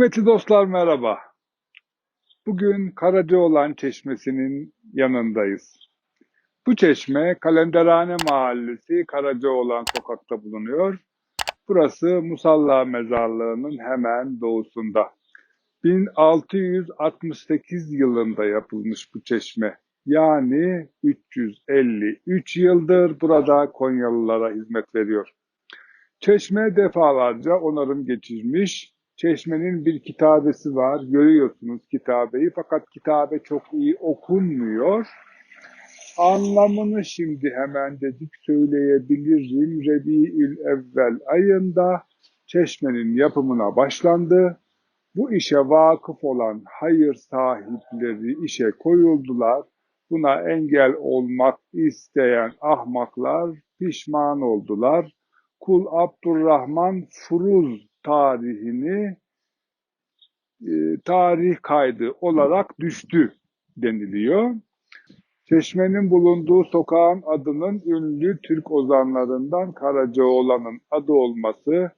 Kıymetli dostlar merhaba. Bugün Karacaoğlan Çeşmesi'nin yanındayız. Bu çeşme Kalenderhane Mahallesi Karacaoğlan sokakta bulunuyor. Burası Musalla Mezarlığı'nın hemen doğusunda. 1668 yılında yapılmış bu çeşme. Yani 353 yıldır burada Konyalılara hizmet veriyor. Çeşme defalarca onarım geçirmiş, Çeşme'nin bir kitabesi var. Görüyorsunuz kitabeyi fakat kitabe çok iyi okunmuyor. Anlamını şimdi hemen dedik söyleyebilirim. Rebi'ül evvel ayında Çeşme'nin yapımına başlandı. Bu işe vakıf olan hayır sahipleri işe koyuldular. Buna engel olmak isteyen ahmaklar pişman oldular. Kul Abdurrahman Furuz tarihini e, tarih kaydı olarak düştü deniliyor. Çeşmenin bulunduğu sokağın adının ünlü Türk ozanlarından Karacaoğlan'ın adı olması,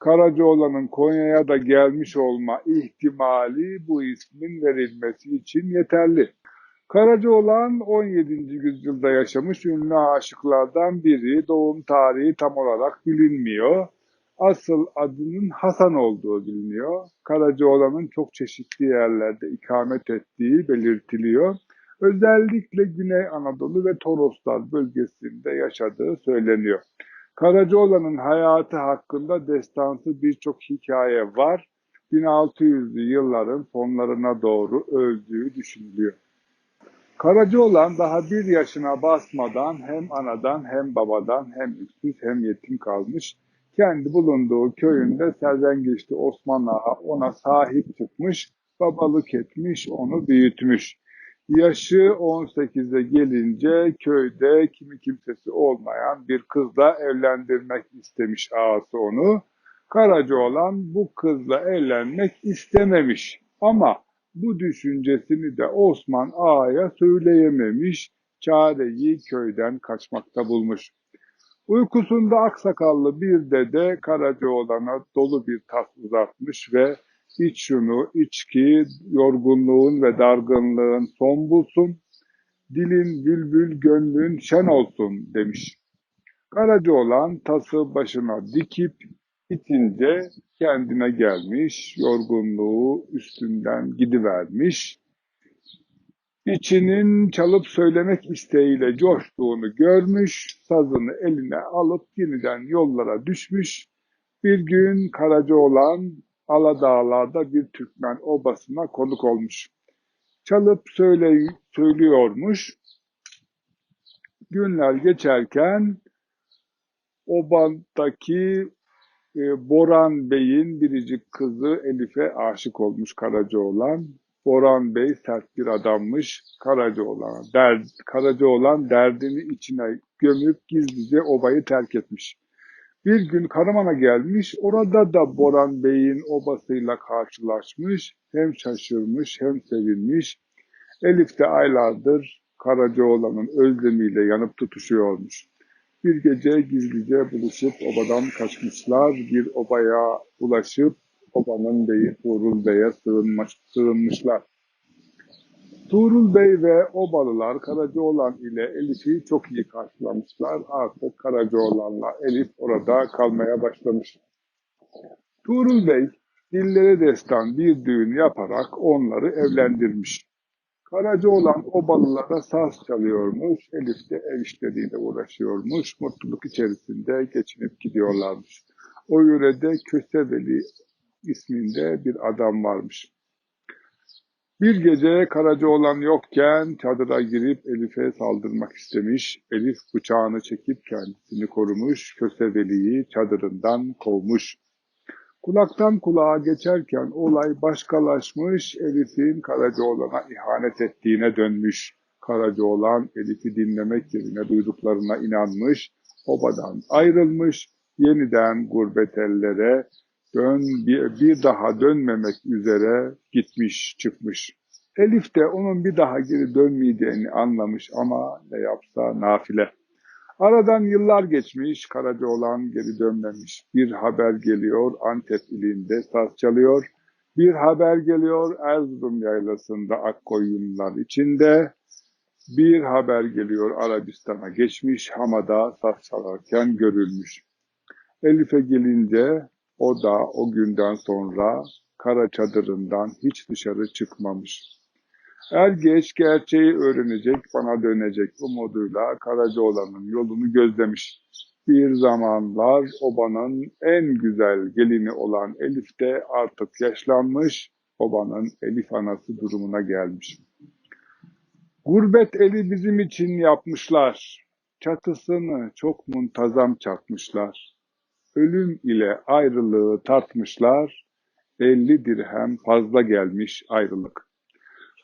Karacaoğlan'ın Konya'ya da gelmiş olma ihtimali bu ismin verilmesi için yeterli. Karacaoğlan 17. yüzyılda yaşamış ünlü aşıklardan biri. Doğum tarihi tam olarak bilinmiyor asıl adının Hasan olduğu biliniyor. Karacaoğlan'ın çok çeşitli yerlerde ikamet ettiği belirtiliyor. Özellikle Güney Anadolu ve Toroslar bölgesinde yaşadığı söyleniyor. Karacaoğlan'ın hayatı hakkında destansı birçok hikaye var. 1600'lü yılların sonlarına doğru öldüğü düşünülüyor. Karacaoğlan daha bir yaşına basmadan hem anadan hem babadan hem üksüz hem yetim kalmış kendi bulunduğu köyünde serzengeçli Osman Ağa ona sahip çıkmış, babalık etmiş, onu büyütmüş. Yaşı 18'e gelince köyde kimi kimsesi olmayan bir kızla evlendirmek istemiş ağası onu. Karaca olan bu kızla evlenmek istememiş ama bu düşüncesini de Osman Ağa'ya söyleyememiş, çareyi köyden kaçmakta bulmuş. Uykusunda aksakallı bir dede Karacaoğlan'a dolu bir tas uzatmış ve iç şunu, içki, yorgunluğun ve dargınlığın son bulsun, dilin bülbül, gönlün şen olsun demiş. Karacaoğlan tası başına dikip itince kendine gelmiş, yorgunluğu üstünden gidivermiş. İçinin çalıp söylemek isteğiyle coştuğunu görmüş, sazını eline alıp yeniden yollara düşmüş. Bir gün Karacaoğlan Aladağlar'da bir Türkmen obasına konuk olmuş. Çalıp söyle, söylüyormuş. Günler geçerken obadaki e, Boran Bey'in biricik kızı Elif'e aşık olmuş Karacaoğlan. Boran Bey sert bir adammış. Karacaoğlan, der, Karacaoğlan derdini içine gömüp gizlice obayı terk etmiş. Bir gün Karaman'a gelmiş, orada da Boran Bey'in obasıyla karşılaşmış, hem şaşırmış hem sevinmiş. Elif de aylardır Karacaoğlan'ın özlemiyle yanıp tutuşuyormuş. Bir gece gizlice buluşup obadan kaçmışlar, bir obaya ulaşıp Obanın beyi Tuğrul Bey'e sığınmış, sığınmışlar. Tuğrul Bey ve Obalılar Karacaoğlan ile Elif'i çok iyi karşılamışlar. Artık Karacaoğlan'la Elif orada kalmaya başlamış. Tuğrul Bey dillere destan bir düğün yaparak onları evlendirmiş. Karacaoğlan Obalılara saz çalıyormuş, Elif de ev işleriyle uğraşıyormuş, mutluluk içerisinde geçinip gidiyorlarmış. O yörede Köstebeli isminde bir adam varmış. Bir gece Karacaoğlan yokken çadıra girip Elif'e saldırmak istemiş. Elif bıçağını çekip kendisini korumuş, Köseveli'yi çadırından kovmuş. Kulaktan kulağa geçerken olay başkalaşmış, Elif'in Karacaoğlan'a ihanet ettiğine dönmüş. Karacaoğlan Elif'i dinlemek yerine duyduklarına inanmış, obadan ayrılmış, yeniden gurbet ellere, dön bir, bir daha dönmemek üzere gitmiş çıkmış. Elif de onun bir daha geri dönmeyeceğini anlamış ama ne yapsa nafile. Aradan yıllar geçmiş, Karacaoğlan geri dönmemiş. Bir haber geliyor, Antep ilinde saz çalıyor. Bir haber geliyor Erzurum yaylasında Akkoyunlar içinde. Bir haber geliyor Arabistan'a geçmiş Hamada saz çalarken görülmüş. Elif'e gelince o da o günden sonra kara çadırından hiç dışarı çıkmamış. Er geç gerçeği öğrenecek, bana dönecek umuduyla Karacaoğlan'ın yolunu gözlemiş. Bir zamanlar obanın en güzel gelini olan Elif de artık yaşlanmış, obanın Elif anası durumuna gelmiş. Gurbet eli bizim için yapmışlar. Çatısını çok muntazam çakmışlar. Ölüm ile ayrılığı tartmışlar. 50 dirhem fazla gelmiş ayrılık.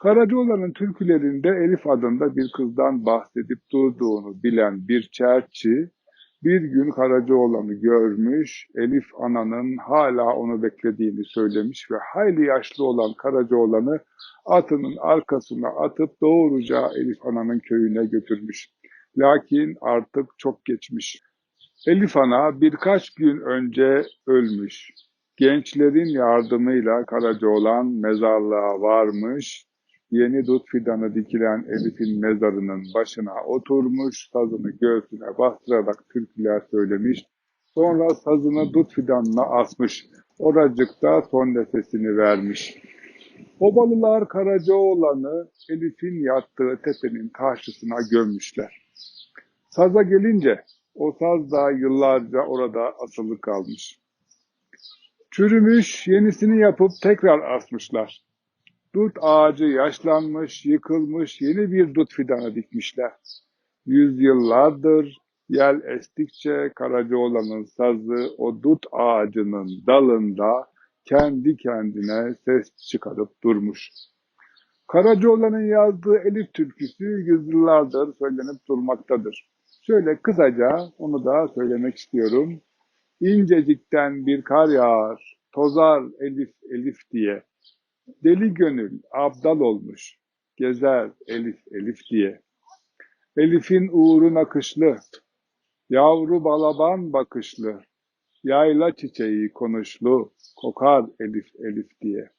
Karacaoğlan'ın türkülerinde Elif adında bir kızdan bahsedip durduğunu bilen bir çerçi, bir gün Karacaoğlan'ı görmüş, Elif ananın hala onu beklediğini söylemiş ve hayli yaşlı olan Karacaoğlan'ı atının arkasına atıp doğruca Elif ananın köyüne götürmüş. Lakin artık çok geçmiş. Elif ana birkaç gün önce ölmüş. Gençlerin yardımıyla Karacaoğlan mezarlığa varmış, yeni dut fidanı dikilen Elif'in mezarının başına oturmuş, sazını göğsüne bastırarak türküler söylemiş. Sonra sazını dut fidanına asmış. Oracıkta son nefesini vermiş. Obalılar Karacaoğlan'ı Elif'in yattığı tepenin karşısına gömmüşler. Saza gelince o saz da yıllarca orada asılı kalmış. Çürümüş, yenisini yapıp tekrar asmışlar. Dut ağacı yaşlanmış, yıkılmış, yeni bir dut fidanı dikmişler. Yüzyıllardır yel estikçe Karacaoğlan'ın sazı o dut ağacının dalında kendi kendine ses çıkarıp durmuş. Karacaoğlan'ın yazdığı Elif türküsü yüzyıllardır söylenip durmaktadır. Şöyle kısaca onu da söylemek istiyorum. İncecikten bir kar yağar, tozar Elif Elif diye. Deli gönül abdal olmuş, gezer Elif Elif diye. Elif'in uğru nakışlı, yavru balaban bakışlı, yayla çiçeği konuşlu, kokar Elif Elif diye.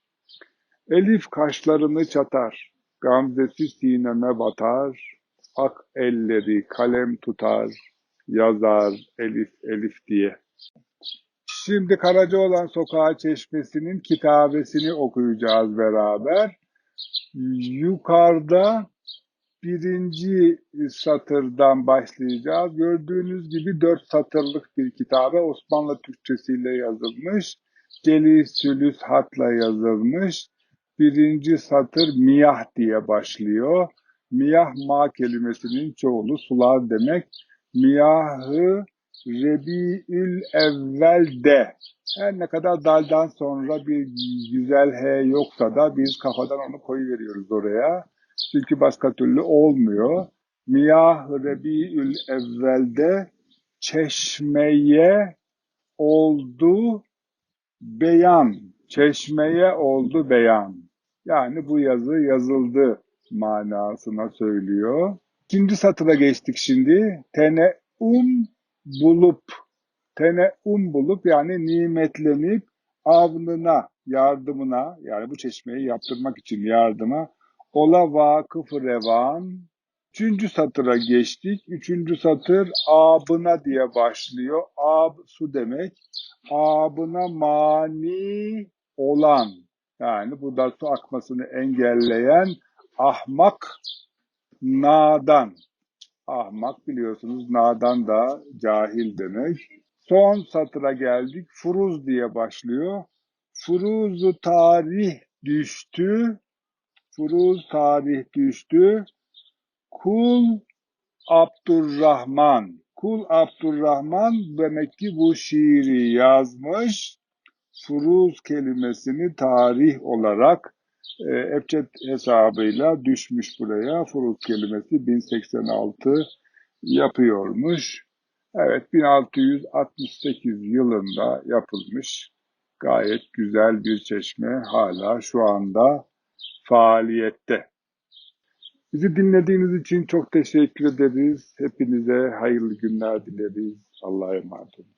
Elif kaşlarını çatar, gamzesi sineme batar, ak elleri kalem tutar, yazar Elif Elif diye. Şimdi Karacaoğlan Sokağı Çeşmesi'nin kitabesini okuyacağız beraber. Yukarıda birinci satırdan başlayacağız. Gördüğünüz gibi dört satırlık bir kitabe Osmanlı Türkçesiyle yazılmış. Celi Sülüs hatla yazılmış. Birinci satır miyah diye başlıyor. Miyah ma kelimesinin çoğulu sular demek. Miyahı Rebiül evvelde her ne kadar daldan sonra bir güzel H yoksa da biz kafadan onu koyuveriyoruz oraya. Çünkü başka türlü olmuyor. Miyah Rebiül evvelde çeşmeye oldu beyan. Çeşmeye oldu beyan. Yani bu yazı yazıldı manasına söylüyor. İkinci satıra geçtik şimdi. Tene um bulup, tene um bulup yani nimetlenip avnına, yardımına yani bu çeşmeyi yaptırmak için yardıma ola vakıf revan. Üçüncü satıra geçtik. Üçüncü satır abına diye başlıyor. Ab su demek. Abına mani olan yani bu da su akmasını engelleyen ahmak nadan ahmak biliyorsunuz nadan da cahil demek. Son satıra geldik. Furuz diye başlıyor. Furuzu tarih düştü. Furuz tarih düştü. Kul Abdurrahman. Kul Abdurrahman demek ki bu şiiri yazmış. Furuz kelimesini tarih olarak Ebced hesabıyla düşmüş buraya. Furuz kelimesi 1086 yapıyormuş. Evet 1668 yılında yapılmış. Gayet güzel bir çeşme hala şu anda faaliyette. Bizi dinlediğiniz için çok teşekkür ederiz. Hepinize hayırlı günler dileriz. Allah'a emanet olun.